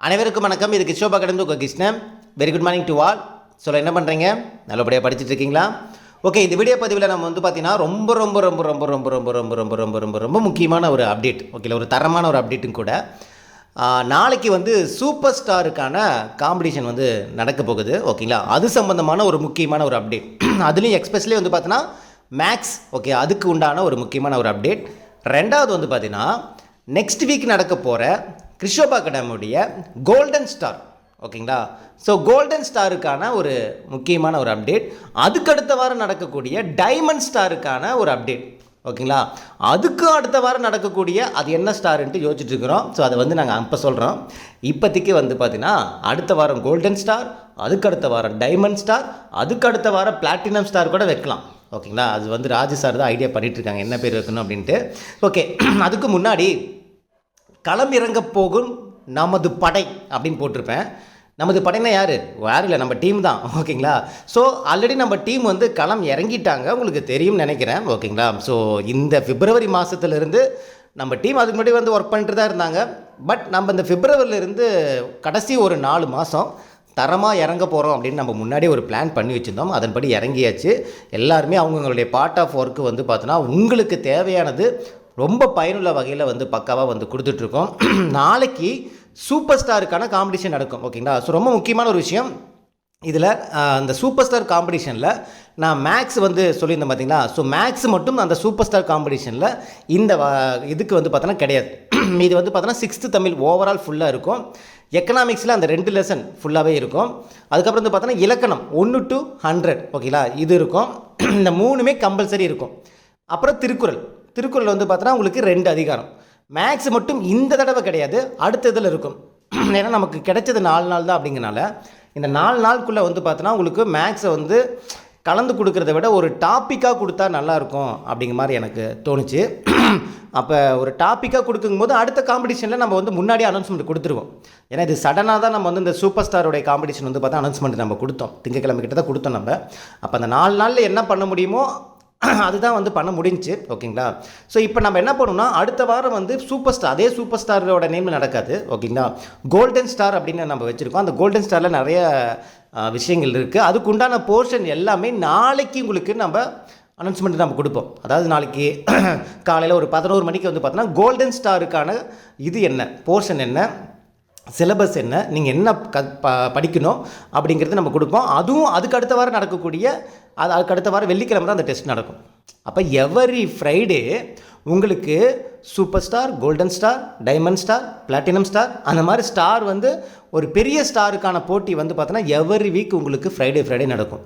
அனைவருக்கும் வணக்கம் இது கிஷோபா கடந்து உங்கள் Krishnan very good morning to all சொல்ல என்ன பண்ணுறீங்க நல்லபடியாக படிச்சுட்டு இருக்கீங்களா ஓகே இந்த வீடியோ பதிவில் நம்ம வந்து பார்த்தீங்கன்னா ரொம்ப ரொம்ப ரொம்ப ரொம்ப ரொம்ப ரொம்ப ரொம்ப ரொம்ப ரொம்ப ரொம்ப ரொம்ப முக்கியமான ஒரு அப்டேட் ஓகேல ஒரு தரமான ஒரு அப்டேட்டும் கூட நாளைக்கு வந்து சூப்பர் ஸ்டாருக்கான காம்படிஷன் வந்து நடக்க போகுது ஓகேங்களா அது சம்மந்தமான ஒரு முக்கியமான ஒரு அப்டேட் அதுலேயும் எக்ஸ்பெஷலி வந்து பார்த்தீங்கன்னா மேக்ஸ் ஓகே அதுக்கு உண்டான ஒரு முக்கியமான ஒரு அப்டேட் ரெண்டாவது வந்து பார்த்தீங்கன்னா நெக்ஸ்ட் வீக் நடக்க போகிற கிறிஷோபா கடமுடைய கோல்டன் ஸ்டார் ஓகேங்களா ஸோ கோல்டன் ஸ்டாருக்கான ஒரு முக்கியமான ஒரு அப்டேட் அதுக்கு அடுத்த வாரம் நடக்கக்கூடிய டைமண்ட் ஸ்டாருக்கான ஒரு அப்டேட் ஓகேங்களா? அதுக்கு அடுத்த வாரம் நடக்கக்கூடிய அது என்ன ஸ்டாருன்ட்டு யோசிச்சுட்டு இருக்கிறோம். ஸோ அதை வந்து நாங்கள் அப்போ சொல்கிறோம் இப்போதைக்கு வந்து பார்த்தீங்கன்னா அடுத்த வாரம் கோல்டன் ஸ்டார் அதுக்கு அடுத்த வாரம் டைமண்ட் ஸ்டார் அதுக்கு அடுத்த வாரம் பிளாட்டினம் ஸ்டார் கூட வைக்கலாம். ஓகேங்களா? அது வந்து ராஜு சார் தான் ஐடியா பண்ணிகிட்ருக்காங்க இருக்காங்க. என்ன பேர் வைக்கணும் அப்படின்ட்டு. ஓகே அதுக்கு முன்னாடி களம் போகும் நமது படை அப்படின்னு போட்டிருப்பேன். நமது படைனா யார்? யாரும் இல்லை நம்ம டீம் தான். ஓகேங்களா? ஸோ ஆல்ரெடி நம்ம டீம் வந்து களம் இறங்கிட்டாங்க. உங்களுக்கு தெரியும்னு நினைக்கிறேன். ஓகேங்களா? ஸோ இந்த பிப்ரவரி மாதத்துலேருந்து நம்ம டீம் அதுக்கு முன்னாடி வந்து ஒர்க் பண்ணிட்டு தான் இருந்தாங்க. பட் நம்ம இந்த பிப்ரவரியிலேருந்து கடைசி ஒரு நாலு மாதம் தரமாக இறங்க போகிறோம் அப்படின்னு நம்ம முன்னாடியே ஒரு பிளான் பண்ணி வச்சுருந்தோம். அதன்படி இறங்கியாச்சு. எல்லாருமே அவங்கவுங்களுடைய பார்ட் ஆஃப் ஒர்க்கு வந்து பார்த்தோன்னா உங்களுக்கு தேவையானது ரொம்ப பயனுள்ள வகையில் வந்து பக்காவாக வந்து கொடுத்துட்ருக்கோம். நாளைக்கு சூப்பர் ஸ்டாருக்கான காம்படிஷன் நடக்கும் ஓகேங்களா? ஸோ ரொம்ப முக்கியமான ஒரு விஷயம். இதில் அந்த சூப்பர் ஸ்டார் காம்படிஷனில் நான் மேக்ஸ் வந்து சொல்லியிருந்தேன் பார்த்தீங்களா ஸோ மேக்ஸ் மட்டும் அந்த சூப்பர் ஸ்டார் காம்படிஷனில் இந்த வ- இதுக்கு வந்து பார்த்தோன்னா கிடையாது. இது வந்து பார்த்தோன்னா சிக்ஸ்த்து தமிழ் ஓவரால் ஃபுல்லாக இருக்கும். எக்கனாமிக்ஸில் அந்த ரெண்டு லெசன் ஃபுல்லாகவே இருக்கும். அதுக்கப்புறம் வந்து பார்த்தோன்னா இலக்கணம் ஒன்று டு ஹண்ட்ரட் ஓகேங்களா? இது இருக்கும். இந்த மூணுமே கம்பல்சரி இருக்கும். அப்புறம் திருக்குறள். திருக்குறள் வந்து பார்த்தோன்னா உங்களுக்கு ரெண்டு அதிகாரம். மேக்ஸ் மட்டும் இந்த தடவை கிடையாது அடுத்த இதில் இருக்கும். ஏன்னா நமக்கு கிடைச்சது நாலு நாள் தான் அப்படிங்கிறனால இந்த நாலு நாளுக்குள்ளே வந்து பார்த்தோன்னா உங்களுக்கு மேக்ஸை வந்து கலந்து கொடுக்குறத விட ஒரு டாப்பிக்காக கொடுத்தா நல்லாயிருக்கும் அப்படிங்கிற மாதிரி எனக்கு தோணுச்சு. அப்போ ஒரு டாப்பிக்காக கொடுக்கும்போது அடுத்த காம்படிஷனில் நம்ம வந்து முன்னாடி அனௌன்ஸ்மெண்ட் கொடுத்துருவோம். ஏன்னா இது சடனாக தான் நம்ம வந்து இந்த சூப்பர் ஸ்டாரோடைய காம்படிஷன் வந்து பார்த்தா அனௌன்ஸ்மெண்ட் நம்ம கொடுத்தோம். திங்கக்கிழமை கிட்ட தான் கொடுத்தோம் நம்ம. அப்போ அந்த நாலு நாளில் என்ன பண்ண முடியுமோ அதுதான் வந்து பண்ண முடிஞ்சுச்சு ஓகேங்களா? ஸோ இப்போ நம்ம என்ன பண்ணணும்னா அடுத்த வாரம் வந்து சூப்பர் ஸ்டார் அதே சூப்பர் ஸ்டாரோட நேமில் நடக்காது ஓகேங்களா? கோல்டன் ஸ்டார் அப்படின்னு நம்ம வச்சுருக்கோம். அந்த கோல்டன் ஸ்டாரில் நிறைய விஷயங்கள் இருக்குது அதுக்கு உண்டான போர்ஷன் எல்லாமே நாளைக்கு உங்களுக்கு நம்ம அனௌன்ஸ்மெண்ட் நம்ம கொடுப்போம். அதாவது நாளைக்கு காலையில் ஒரு பதினோரு மணிக்கு வந்து பார்த்தோன்னா கோல்டன் ஸ்டாருக்கான இது என்ன? போர்ஷன் என்ன? சிலபஸ் என்ன நீங்கள் என்ன க ப படிக்கணும் அப்படிங்கிறது நம்ம கொடுப்போம். அதுவும் அதுக்கு அடுத்த வாரம் நடக்கக்கூடிய அது அதுக்கு அடுத்த வாரம் வெள்ளிக்கிழமை தான் அந்த டெஸ்ட் நடக்கும். அப்போ எவரி ஃப்ரைடே உங்களுக்கு super star golden star diamond star platinum star அந்த மாதிரி ஸ்டார் வந்து ஒரு பெரிய ஸ்டாருக்கான போட்டி வந்து பார்த்தோன்னா எவரி வீக் உங்களுக்கு ஃப்ரைடே ஃப்ரைடே நடக்கும்.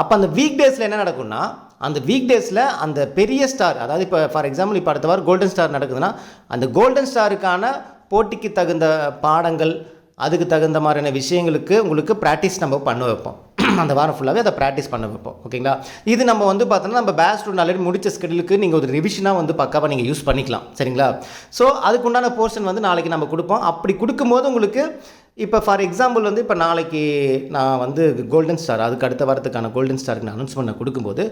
அப்போ அந்த வீக் டேஸில் என்ன நடக்கும்னா அந்த வீக் டேஸில் அந்த பெரிய ஸ்டார் அதாவது இப்போ ஃபார் எக்ஸாம்பிள் இப்போ அடுத்த வாரம் கோல்டன் ஸ்டார் நடக்குதுன்னா அந்த கோல்டன் ஸ்டாருக்கான போட்டிக்கு தகுந்த பாடங்கள் அதுக்கு தகுந்த மாதிரியான விஷயங்களுக்கு உங்களுக்கு ப்ராக்டிஸ் நம்ம பண்ண வைப்போம். அந்த வாரம் ஃபுல்லாகவே அதை ப்ராக்டிஸ் பண்ண வைப்போம். ஓகேங்களா இது நம்ம வந்து பார்த்தோன்னா நம்ம பேஸ் ஸ்டூடெண்ட் ஆல்ரெடி முடிச்ச ஸ்கெடியூலுக்கு நீங்கள் ஒரு ரிவிஷனாக வந்து பக்காவாக நீங்கள் யூஸ் பண்ணிக்கலாம். சரிங்களா? ஸோ அதுக்குண்டான போர்ஷன் வந்து நாளைக்கு நம்ம கொடுப்போம். அப்படி கொடுக்கும்போது உங்களுக்கு இப்போ ஃபார் எக்ஸாம்பிள் வந்து இப்போ நாளைக்கு நான் வந்து கோல்டன் ஸ்டார் அதுக்கு அடுத்த வாரத்துக்கான கோல்டன் ஸ்டாருக்கு நான் அனௌன்ஸ் பண்ண கொடுக்கும்போது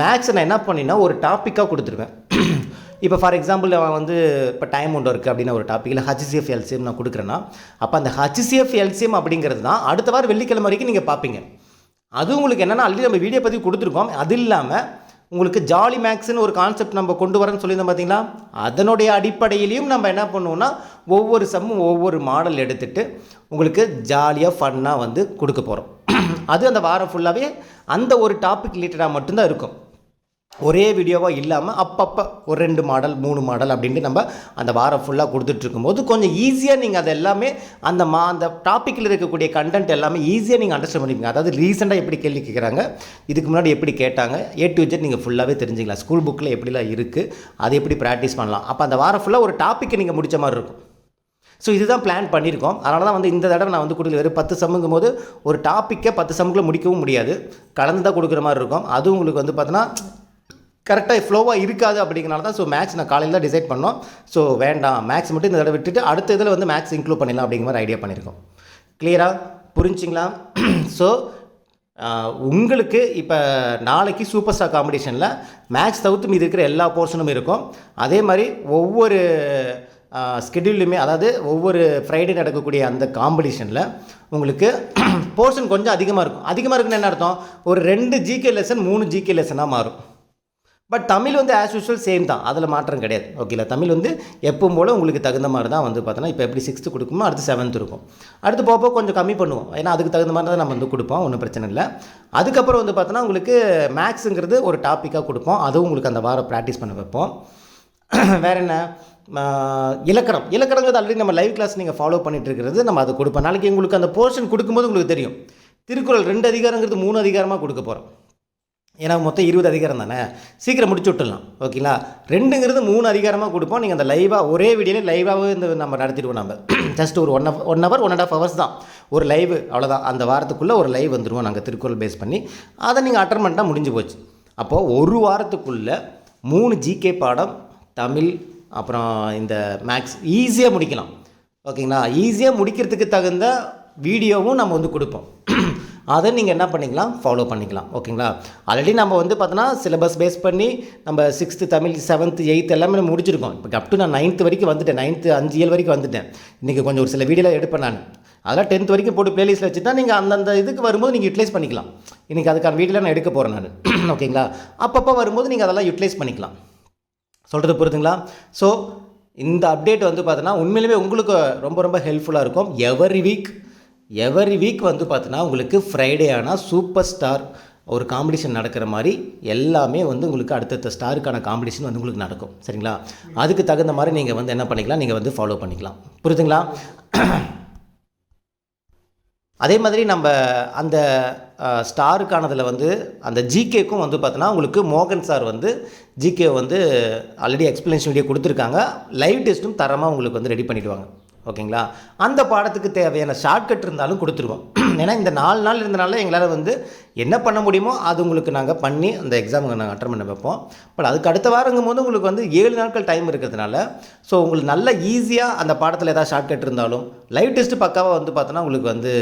மேக்ஸை நான் என்ன பண்ணினா ஒரு டாப்பிக்காக கொடுத்துருவேன். இப்போ ஃபார் எக்ஸாம்பிள் அவன் வந்து இப்போ டைம் ஒன்று இருக்குது அப்படின்னு ஒரு டாப்பிக்கில் ஹச்சிசிஎஃப் எல்சிஎம் நான் கொடுக்குறேன்னா அப்போ அந்த ஹச்சிசிஎஃப் எல்சிஎம் அப்படிங்கிறது தான் அடுத்த வாரம் வெள்ளிக்கிழமை வரைக்கும் நீங்கள் பார்ப்பீங்க. அது உங்களுக்கு என்னென்னா ஆல்ரெடி நம்ம வீடியோ பதிவு கொடுத்துருக்கோம். அது இல்லாமல் உங்களுக்கு ஜாலி மேக்ஸ்னு ஒரு கான்செப்ட் நம்ம கொண்டு வரேன்னு சொல்லியிருந்தோம் பார்த்தீங்களா? அதனுடைய அடிப்படையிலையும் நம்ம என்ன பண்ணுவோம்னா ஒவ்வொரு சம்மும் ஒவ்வொரு மாடல் எடுத்துகிட்டு உங்களுக்கு ஜாலியாக ஃபன்னாக வந்து கொடுக்க போகிறோம் அது அந்த வாரம் ஃபுல்லாகவே அந்த ஒரு டாபிக் ரிலேட்டடாக மட்டும்தான் இருக்கும். ஒரே வீடியோவாக இல்லாமல் அப்பப்போ ஒரு ரெண்டு மாடல் மூணு மாடல் அப்படின்ட்டு நம்ம அந்த வாரம் ஃபுல்லாக கொடுத்துட்ருக்கும் போது கொஞ்சம் ஈஸியாக நீங்கள் அதை எல்லாமே அந்த மா அந்த டாப்பிக்கில் இருக்கக்கூடிய கண்டென்ட் எல்லாமே ஈஸியாக நீங்கள் அண்டர்ஸ்டாண்ட் பண்ணிப்பீங்க. அதாவது ரீசெண்டாக எப்படி கேள்வி கேட்குறாங்க இதுக்கு முன்னாடி எப்படி கேட்டாங்க ஏ டு ஜெட் நீங்கள் ஃபுல்லாகவே தெரிஞ்சுக்கலாம். ஸ்கூல் புக்கில் எப்படிலாம் இருக்குது அதை எப்படி ப்ராக்டிஸ் பண்ணலாம். அப்போ அந்த வாரம் ஃபுல்லாக ஒரு டாப்பிக்கை நீங்கள் முடித்த மாதிரி இருக்கும். ஸோ இதுதான் பிளான் பண்ணியிருக்கோம். அதனால தான் வந்து இந்த தடவை நான் வந்து கொடுக்கல. வெறும் பத்து சம்முங்கும் போது ஒரு டாப்பிக்கை பத்து சம்முக்குள்ள முடிக்கவும் முடியாது. கலந்து தான் கொடுக்குற மாதிரி இருக்கும். அது உங்களுக்கு வந்து பார்த்தோன்னா கரெக்டாக ஃப்ளோவாக இருக்காது அப்படிங்கிறனால தான் ஸோ மேக்ஸ் நான் காலையில் தான் டிசைட் பண்ணோம். ஸோ வேண்டாம் மேக்ஸ் மட்டும் இந்த தடவை விட்டுட்டு அடுத்த இதில் வந்து மேக்ஸ் இன்க்ளூட் பண்ணிடலாம் அப்படிங்கிற மாதிரி ஐடியா பண்ணியிருக்கோம். கிளியராக புரிஞ்சிங்களா? ஸோ உங்களுக்கு இப்போ நாளைக்கு சூப்பர் ஸ்டார் காம்படிஷனில் மேக்ஸ் தவிர்த்து மீது இருக்கிற எல்லா போர்ஷனும் இருக்கும். அதே மாதிரி ஒவ்வொரு ஸ்கெடியூலுமே அதாவது ஒவ்வொரு ஃப்ரைடே நடக்கக்கூடிய அந்த காம்படிஷனில் உங்களுக்கு போர்ஷன் கொஞ்சம் அதிகமாக இருக்கும். அதிகமாக இருக்குன்னு என்ன அர்த்தம்? ஒரு ரெண்டு ஜிகே லெசன் மூணு ஜிகே லெசனாக மாறும். பட் தமிழ் வந்து ஆஸ் யூஷுவல் சேம் தான். அதில் மாற்றம் கிடையாது. ஓகேல தமிழ் வந்து எப்பவும் போல் உங்களுக்கு தகுந்த மாதிரி தான் வந்து பார்த்தோன்னா இப்போ எப்படி சிக்ஸ்த்து கொடுக்குமோ அடுத்து செவன்த் இருக்கும். அடுத்து போக போக கொஞ்சம் கம்மி பண்ணுவோம். ஏன்னா அதுக்கு தகுந்த மாதிரி தான் நம்ம வந்து கொடுப்போம். ஒன்றும் பிரச்சனை இல்லை. அதுக்கப்புறம் வந்து பார்த்தோன்னா உங்களுக்கு மேக்ஸுங்கிறது ஒரு டாப்பிக்காக கொடுப்போம். அதுவும் உங்களுக்கு அந்த வாரம் ப்ராக்டிஸ் பண்ண வைப்போம். வேறு என்ன? இலக்கணம். இலக்கணங்கிறது ஆல்ரெடி நம்ம லைவ் கிளாஸ் நீங்கள் ஃபாலோ பண்ணிட்டு இருக்கிறது நம்ம அது கொடுப்போம். நாளைக்கு உங்களுக்கு அந்த போர்ஷன் கொடுக்கும்போது உங்களுக்கு தெரியும். திருக்குறள் ரெண்டு அதிகாரங்கிறது மூணு அதிகாரமாக கொடுக்க போகிறோம் ஏன்னா மொத்தம் இருபது அதிகாரம் தானே? சீக்கிரம் முடிச்சு விட்டுடலாம். ஓகேங்களா? ரெண்டுங்கிறது மூணு அதிகாரமாக கொடுப்போம். நீங்கள் அந்த லைவாக ஒரே வீடியோவில் லைவாகவே இந்த நம்ம நடத்திடுவோம் நம்ம ஜஸ்ட் ஒரு one one hour one and half hours தான். ஒரு லைவ் அவ்வளோதான் அந்த வாரத்துக்குள்ளே ஒரு லைவ் வந்துடுவோம் நாங்கள் திருக்குறள் பேஸ் பண்ணி. அதை நீங்கள் அட்டன் முடிஞ்சு போச்சு. அப்போது ஒரு வாரத்துக்குள்ளே மூணு ஜிகே பாடம் தமிழ் அப்புறம் இந்த மேக்ஸ் ஈஸியாக முடிக்கலாம். ஓகேங்களா? ஈஸியாக முடிக்கிறதுக்கு தகுந்த வீடியோவும் நம்ம வந்து கொடுப்போம். அதை நீங்கள் என்ன பண்ணிக்கலாம்? ஃபாலோ பண்ணிக்கலாம். ஓகேங்களா? ஆல்ரெடி நம்ம வந்து பார்த்தோன்னா சிலபஸ் பேஸ் பண்ணி நம்ம சிக்ஸ்த்து தமிழ் செவன்த்து எயித்து எல்லாமே நம்ம முடிச்சிருக்கோம். இப்போ அப் டு நான் நைன்த்து வரைக்கும் வந்துட்டேன். நைன்த்து அஞ்சு ஏழு வரைக்கும் வந்துட்டேன். இன்றைக்கி கொஞ்சம் ஒரு சில வீடியோவில் எடுப்பேன் நான். அதெல்லாம் டென்த் வரைக்கும் போட்டு ப்ளேலிஸ்ட்டில் தான் நீங்கள் அந்தந்த இதுக்கு வரும்போது நீங்கள் யூட்டிலைஸ் பண்ணிக்கலாம். இன்றைக்கி அதுக்கான வீடியோவில் நான் எடுக்க போகிறேன் நான். ஓகேங்களா? அப்பப்போ வரும்போது நீங்கள் அதெல்லாம் யூட்டிலைஸ் பண்ணிக்கலாம். சொல்கிறது புரியுதுங்களா? ஸோ இந்த அப்டேட் வந்து பார்த்தோன்னா உண்மையிலுமே உங்களுக்கு ரொம்ப ரொம்ப ஹெல்ப்ஃபுல்லாக இருக்கும். எவரி வீக் எவரி வீக் வந்து பார்த்தீங்கன்னா உங்களுக்கு ஃப்ரைடே ஆனால் சூப்பர் ஸ்டார் ஒரு காம்படிஷன் நடக்கிற மாதிரி எல்லாமே வந்து உங்களுக்கு அடுத்தடுத்த ஸ்டாருக்கான காம்படிஷன் வந்து உங்களுக்கு நடக்கும். சரிங்களா? அதுக்கு தகுந்த மாதிரி நீங்கள் வந்து என்ன பண்ணிக்கலாம்? நீங்கள் வந்து ஃபாலோ பண்ணிக்கலாம். புரியுதுங்களா? அதே மாதிரி நம்ம அந்த ஸ்டாருக்கானதில் வந்து அந்த ஜிகேக்கும் வந்து பார்த்தோன்னா உங்களுக்கு மோகன் சார் வந்து ஜிகே வந்து ஆல்ரெடி எக்ஸ்பிளனேஷன் வீடியோ கொடுத்துருக்காங்க. லைவ் டெஸ்ட்டும் தரமாக உங்களுக்கு வந்து ரெடி பண்ணிவிடுவாங்க ஓகேங்களா? அந்த பாடத்துக்கு தேவையான ஷார்ட்கட் இருந்தாலும் கொடுத்துருவோம். ஏன்னா இந்த நாலு நாள் இருந்தனால எங்களால் வந்து என்ன பண்ண முடியுமோ அது உங்களுக்கு நாங்கள் பண்ணி அந்த எக்ஸாமுக்கு நாங்கள் அட்டன் பண்ண வைப்போம். பட் அதுக்கு அடுத்த வாரங்கும் போது உங்களுக்கு வந்து ஏழு நாட்கள் டைம் இருக்கிறதுனால ஸோ உங்களுக்கு நல்ல ஈஸியாக அந்த பாடத்தில் ஏதாவது ஷார்ட்கட் இருந்தாலும் லைவ் டெஸ்ட் பக்காவாக வந்து பார்த்தோன்னா உங்களுக்கு வந்து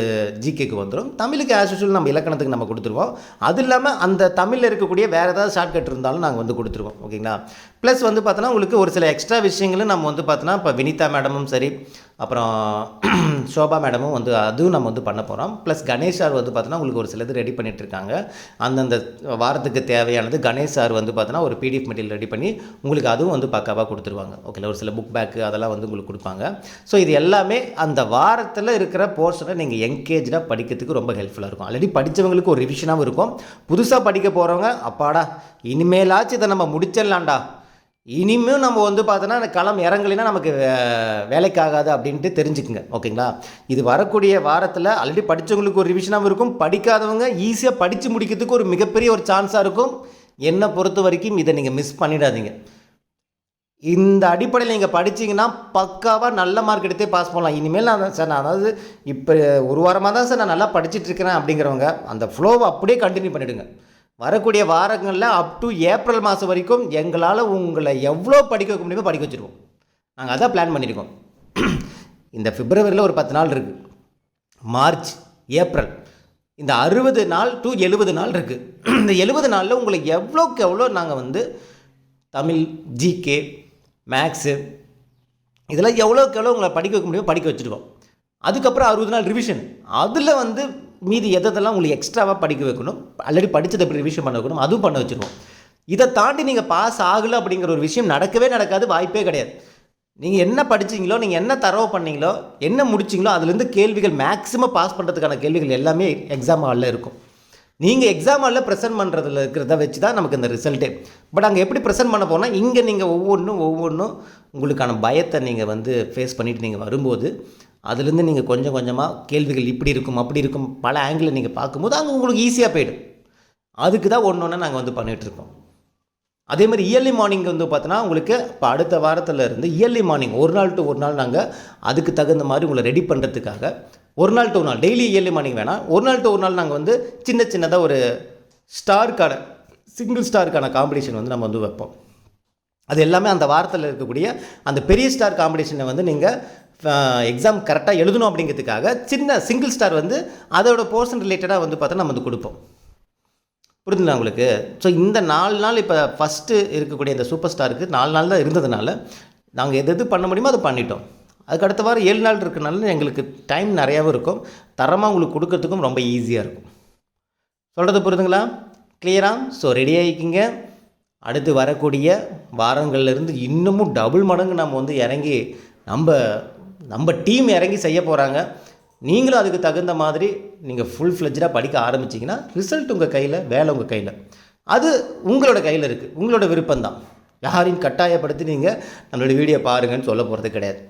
ஜிகேக்கு வந்துடும் தமிழுக்கு ஆஸ் யூஷுவல் நம்ம இலக்கணத்துக்கு நம்ம கொடுத்துருவோம். அது இல்லாமல் அந்த தமிழில் இருக்கக்கூடிய வேறு ஏதாவது ஷார்ட்கட் இருந்தாலும் நாங்கள் வந்து கொடுத்துருவோம். ஓகேங்களா? ப்ளஸ் வந்து பார்த்தோன்னா உங்களுக்கு ஒரு சில எக்ஸ்ட்ரா விஷயங்களும் நம்ம வந்து பார்த்தோன்னா இப்போ வினிதா மேடமும் சரி அப்புறம் சோபா மேடமும் வந்து அதுவும் நம்ம வந்து பண்ண போகிறோம் ப்ளஸ் கணேஷ் சார் வந்து பார்த்தோன்னா உங்களுக்கு ஒரு சிலது ரெடி பண்ணிட்டு இருக்காங்க அந்தந்த வாரத்துக்கு தேவையானது கணேஷ் சார் வந்து பார்த்தோன்னா ஒரு பிடிஎஃப் மெட்டீரியல் ரெடி பண்ணி உங்களுக்கு அதுவும் வந்து பக்காவாக கொடுத்துருவாங்க. ஓகேல ஒரு சில புக் பேக்கு அதெல்லாம் வந்து உங்களுக்கு கொடுப்பாங்க. ஸோ இது எல்லாமே அந்த வாரத்தில் இருக்கிற போர்ஷனை நீங்கள் என்கேஜாக படிக்கிறதுக்கு ரொம்ப ஹெல்ப்ஃபுல்லாக இருக்கும். ஆல்ரெடி படித்தவங்களுக்கு ஒரு ரிவிஷனாகவும் இருக்கும். புதுசாக படிக்க போகிறவங்க அப்பாடா இனிமேலாச்சும் இதை நம்ம முடிச்சிடலாம்டா. இனிமேல் நம்ம வந்து பார்த்தோன்னா அந்த களம் இறங்கலைன்னா நமக்கு வேலைக்காகாது அப்படின்ட்டு தெரிஞ்சுக்குங்க. ஓகேங்களா? இது வரக்கூடிய வாரத்தில் ஆல்ரெடி படித்தவங்களுக்கு ஒரு ரிவிஷனாகவும் இருக்கும். படிக்காதவங்க ஈஸியாக படித்து முடிக்கிறதுக்கு ஒரு மிகப்பெரிய ஒரு சான்ஸாக இருக்கும். என்னை பொறுத்த வரைக்கும் இதை நீங்கள் மிஸ் பண்ணிடாதீங்க. இந்த அடிப்படையில் நீங்கள் படிச்சீங்கன்னா பக்காவாக நல்ல மார்க் எடுத்தே பாஸ் பண்ணலாம். இனிமேல் நான் சார் நான் அதாவது இப்போ ஒரு வாரமாக தான் சார் நான் நல்லா படிச்சிட்டு இருக்கிறேன் அப்படிங்கிறவங்க அந்த ஃப்ளோவை அப்படியே கண்டினியூ பண்ணிவிடுங்க வரக்கூடிய வாரங்களில் அப் டு ஏப்ரல் மாதம் வரைக்கும் எங்களால் உங்களை எவ்வளோ படிக்க வைக்க முடியுமோ படிக்க வச்சுருவோம். நாங்கள் அதான் பிளான் பண்ணியிருக்கோம் இந்த பிப்ரவரியில் ஒரு பத்து நாள் இருக்குது மார்ச் ஏப்ரல் இந்த அறுபது நாள் டு எழுபது நாள் இருக்குது இந்த எழுபது நாளில் உங்களை எவ்வளோக்கு எவ்வளோ நாங்கள் வந்து தமிழ் ஜிகே மேக்ஸு இதெல்லாம் எவ்வளோக்கு எவ்வளோ உங்களை படிக்க வைக்க முடியுமோ படிக்க வச்சுருக்கோம். அதுக்கப்புறம் அறுபது நாள் ரிவிஷன் அதில் வந்து மீதி எதெல்லாம் உங்களுக்கு எக்ஸ்ட்ராவாக படிக்க வைக்கணும் ஆல்ரெடி படித்ததை எப்படி ரிவிஷன் பண்ண வைக்கணும் அதுவும் பண்ண வச்சுருவோம். இதை தாண்டி நீங்கள் பாஸ் ஆகலை அப்படிங்கிற ஒரு விஷயம் நடக்கவே நடக்காது வாய்ப்பே கிடையாது. நீங்கள் என்ன படிச்சீங்களோ நீங்கள் என்ன தரவு பண்ணீங்களோ என்ன முடிச்சிங்களோ அதுலேருந்து கேள்விகள் மேக்ஸிமம் பாஸ் பண்ணுறதுக்கான கேள்விகள் எல்லாமே எக்ஸாம் ஹாலில் இருக்கும். நீங்கள் எக்ஸாம் ஹாலில் ப்ரெசென்ட் பண்ணுறதுல இருக்கிறத வச்சு தான் நமக்கு இந்த ரிசல்ட்டே பட் அங்கே எப்படி ப்ரெசென்ட் பண்ண போனால் இங்கே நீங்கள் ஒவ்வொன்றும் ஒவ்வொன்றும் உங்களுக்கான பயத்தை நீங்கள் வந்து ஃபேஸ் பண்ணிவிட்டு நீங்கள் வரும்போது அதுலேருந்து நீங்கள் கொஞ்சம் கொஞ்சமாக கேள்விகள் இப்படி இருக்கும் அப்படி இருக்கும் பல ஆங்கிளில் நீங்கள் பார்க்கும்போது அங்கே உங்களுக்கு ஈஸியாக போயிடும். அதுக்கு தான் ஒன்று ஒன்று நாங்கள் வந்து பண்ணிகிட்ருக்கோம் அதே மாதிரி இயர்லி மார்னிங் வந்து பார்த்தோன்னா உங்களுக்கு இப்போ அடுத்த வாரத்தில் இருந்து இயர்லி மார்னிங் ஒரு நாள் டு ஒரு நாள் நாங்கள் அதுக்கு தகுந்த மாதிரி உங்களை ரெடி பண்ணுறதுக்காக ஒரு நாள் டு ஒரு நாள் டெய்லி இயர்லி மார்னிங் வேணாம். ஒரு நாள் டு ஒரு நாள் நாங்கள் வந்து சின்ன சின்னதாக ஒரு ஸ்டாருக்கான சிங்கிள் ஸ்டாருக்கான காம்படிஷன் வந்து நம்ம வந்து வைப்போம். அது எல்லாமே அந்த வாரத்தில் இருக்கக்கூடிய அந்த பெரிய ஸ்டார் காம்படிஷனை வந்து நீங்கள் எக்ஸாம் கரெக்டாக எழுதணும் அப்படிங்கிறதுக்காக சின்ன சிங்கிள் ஸ்டார் வந்து அதோட போர்ஷன் ரிலேட்டடாக வந்து பார்த்தா நம்ம வந்து கொடுப்போம். புரிஞ்சுங்களா உங்களுக்கு? ஸோ இந்த நாலு நாள் இப்போ ஃபஸ்ட்டு இருக்கக்கூடிய இந்த சூப்பர் ஸ்டாருக்கு நாலு நாள் தான் இருந்ததுனால நாங்கள் எது எது பண்ண முடியுமோ அதை பண்ணிட்டோம். அதுக்கு அடுத்த வாரம் ஏழு நாள் இருக்கிறனால எங்களுக்கு டைம் நிறையாவும் இருக்கும். தரமாக உங்களுக்கு கொடுக்கறதுக்கும் ரொம்ப ஈஸியாக இருக்கும். சொல்கிறது புரியுதுங்களா? கிளியராக ஸோ ரெடி ஆகிக்கிங்க அடுத்து வரக்கூடிய வாரங்கள்லேருந்து இன்னமும் டபுள் மடங்கு நம்ம வந்து இறங்கி நம்ம நம்ம டீம் இறங்கி செய்ய போகிறாங்க நீங்களும் அதுக்கு தகுந்த மாதிரி நீங்கள் ஃபுல் ஃப்ளெஜ்டாக படிக்க ஆரம்பிச்சிங்கன்னா ரிசல்ட் உங்கள் கையில் வேலை உங்கள் கையில். அது உங்களோட கையில் இருக்குது உங்களோட விருப்பம்தான். யாரையும் கட்டாயப்படுத்தி நீங்கள் நம்மளோட வீடியோ பாருங்கன்னு சொல்ல போகிறது கிடையாது.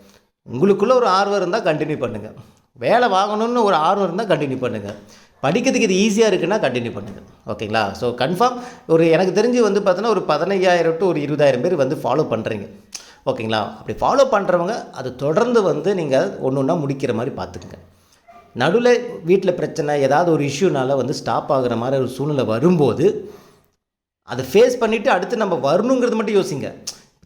உங்களுக்குள்ளே ஒரு ஆர்வம் இருந்தால் கண்டினியூ பண்ணுங்கள் வேலை வாங்கணும்னு ஒரு ஆர்வம் இருந்தால் கண்டினியூ பண்ணுங்கள் படிக்கிறதுக்கு இது ஈஸியாக இருக்குன்னா கண்டினியூ பண்ணுங்கள் ஓகேங்களா? ஸோ கன்ஃபார்ம் ஒரு எனக்கு தெரிஞ்சு வந்து பார்த்தோன்னா ஒரு பதினையாயிரம் டு ஒரு இருபதாயிரம் பேர் வந்து ஃபாலோ பண்ணுறீங்க ஓகேங்களா? அப்படி ஃபாலோ பண்ணுறவங்க அது தொடர்ந்து வந்து நீங்கள் ஒன்று ஒன்றா முடிக்கிற மாதிரி பார்த்துக்குங்க. நடுவில் வீட்டில் பிரச்சனை ஏதாவது ஒரு இஷ்யூனால வந்து ஸ்டாப் ஆகுற மாதிரி ஒரு சூழ்நிலை வரும்போது அதை ஃபேஸ் பண்ணிவிட்டு அடுத்து நம்ம வரணுங்கிறது மட்டும் யோசிங்க.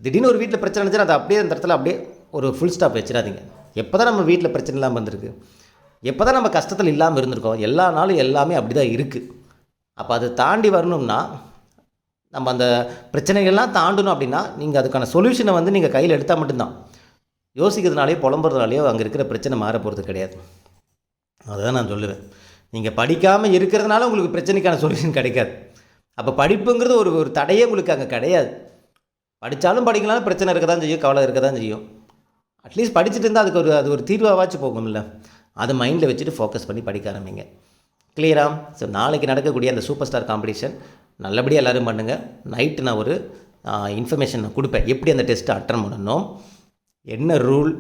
திடீர்னு ஒரு வீட்டில் பிரச்சனை இருந்துச்சுன்னா அதை அப்படியே அந்த இடத்துல அப்படியே ஒரு ஃபுல் ஸ்டாப் வச்சிடாதீங்க. எப்போ தான் நம்ம வீட்டில் பிரச்சனைலாம் வந்திருக்கு? எப்போ தான் நம்ம கஷ்டத்தில் இல்லாமல் இருந்திருக்கோம் எல்லா நாளும் எல்லாமே அப்படி தான் இருக்குது அப்போ அதை தாண்டி வரணும்னா நம்ம அந்த பிரச்சனைகள்லாம் தாண்டணும் அப்படின்னா நீங்கள் அதுக்கான சொல்யூஷனை வந்து நீங்கள் கையில் எடுத்தால் மட்டும்தான். யோசிக்கிறதுனாலேயோ புலம்புறதுனாலேயோ அங்கே இருக்கிற பிரச்சனை மாற போகிறது கிடையாது. அதுதான் நான் சொல்லுவேன். நீங்கள் படிக்காமல் இருக்கிறதுனால உங்களுக்கு பிரச்சனைக்கான சொல்யூஷன் கிடைக்காது. அப்போ படிப்புங்கிறது ஒரு ஒரு தடையே உங்களுக்கு அங்கே கிடையாது. படித்தாலும் படிக்கலாலும் பிரச்சனை இருக்க தான் செய்யும் கவலை இருக்க தான் செய்யும் அட்லீஸ்ட் படிச்சுட்டு இருந்தால் அதுக்கு ஒரு அது ஒரு தீர்வாவாச்சும் போகும்ல. அதை மைண்டில் வச்சுட்டு ஃபோக்கஸ் பண்ணி படிக்க ஆரம்பிங்க. கிளியரா ஸோ நாளைக்கு நடக்கக்கூடிய அந்த சூப்பர் ஸ்டார் காம்படிஷன் நல்லபடியாக எல்லோரும் பண்ணுங்கள் நைட்டு நான் ஒரு இன்ஃபர்மேஷன் நான் கொடுப்பேன். எப்படி அந்த டெஸ்ட்டை அட்டன் பண்ணணும்? என்ன ரூல்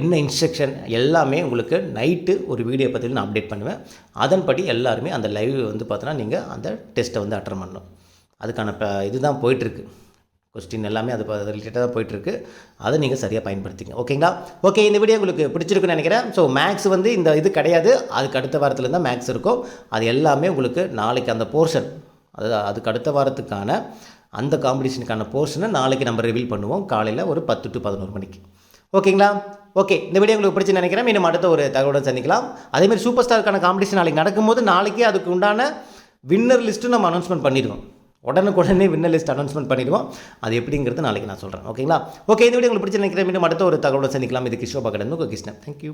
என்ன இன்ஸ்ட்ரக்ஷன் எல்லாமே உங்களுக்கு நைட்டு ஒரு வீடியோ பற்றி நான் அப்டேட் பண்ணுவேன். அதன்படி எல்லாருமே அந்த லைவ் வந்து பார்த்தோன்னா நீங்கள் அந்த டெஸ்ட்டை வந்து அட்டன் பண்ணணும். அதுக்கான ப இதுதான் போயிட்டுருக்கு கொஸ்டின் எல்லாமே அது ரிலேட்டடாக தான் போயிட்டுருக்கு. அதை நீங்கள் சரியாக பயன்படுத்திங்க. ஓகேங்களா ஓகே இந்த வீடியோ உங்களுக்கு பிடிச்சிருக்குன்னு நினைக்கிறேன். ஸோ மேக்ஸ் வந்து இந்த இது கிடையாது. அதுக்கு அடுத்த வாரத்தில் தான் மேக்ஸ் இருக்கும். அது எல்லாமே உங்களுக்கு நாளைக்கு அந்த போர்ஷன் அது அதுக்கு அடுத்த வாரத்துக்கான அந்த காம்படிஷனுக்கான போர்ஷனை நாளைக்கு நம்ம ரிவீல் பண்ணுவோம். காலையில் ஒரு பத்து டு பதினோரு மணிக்கு. ஓகேங்களா ஓகே இந்த வீடியோ உங்களுக்கு பிடிச்சி நினைக்கிறேன். இன்னும் அடுத்த ஒரு தகவலுடன் சந்திக்கலாம். அதேமாதிரி சூப்பர் ஸ்டாருக்கான காம்படிஷன் நாளைக்கு நடக்கும்போது நாளைக்கு அதுக்கு உண்டான வின்னர் லிஸ்ட்டு நம்ம அனௌன்ஸ்மெண்ட் பண்ணிடுவோம். உடனுக்குடனே வின்னர் லிஸ்ட் அனௌன்ஸ்மெண்ட் பண்ணிடுவோம். அது எப்படிங்கிறது நாளைக்கு நான் சொல்கிறேன் ஓகேங்களா? ஓகே இந்த வீடியோ உங்களுக்கு பிடிச்சி நினைக்கிறேன். மீண்டும் அடுத்த ஒரு தகவலுடன் சந்திக்கலாம். இது கிஷோபா கடந்து கிருஷ்ணன். தேங்க்யூ